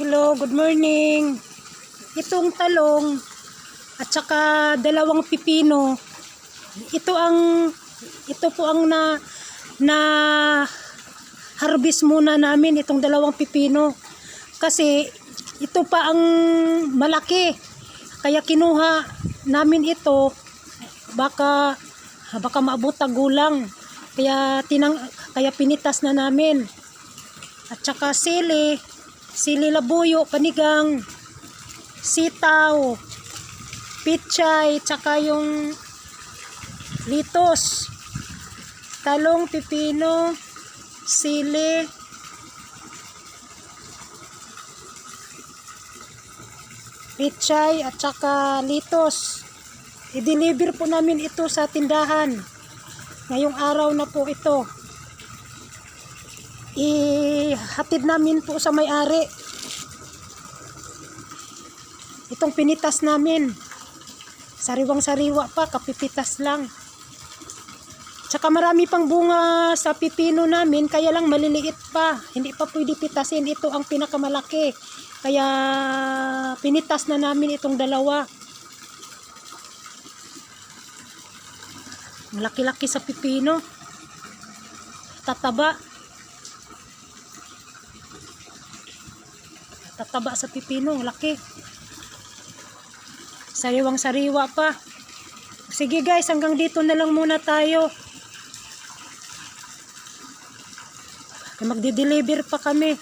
Hello, good morning. Itong talong at saka dalawang pipino. Ito ang ito po ang na na harvest muna namin itong dalawang pipino. Kasi ito pa ang malaki. Kaya kinuha namin ito baka baka maabot gulang. Kaya tinang kaya pinitas na namin. At saka sili, sili labuyo, panigang, sitaw, pichay, tsaka yung litos, talong, pipino, sili, pichay, at saka litos. I-deliver po namin ito sa tindahan. Ngayong araw na po ito. Ihatid namin po sa may-ari. Itong pinitas namin. Sariwang-sariwa pa, kapipitas lang. Tsaka marami pang bunga sa pipino namin, kaya lang maliliit pa. Hindi pa pwede pitasin. Ito ang pinakamalaki. Kaya pinitas na namin itong dalawa. Malaki-laki sa pipino. Tataba. Tataba sa pipino. Laki. Sariwang-sariwa pa. Sige guys, hanggang dito na lang muna tayo. Magde-deliver pa kami.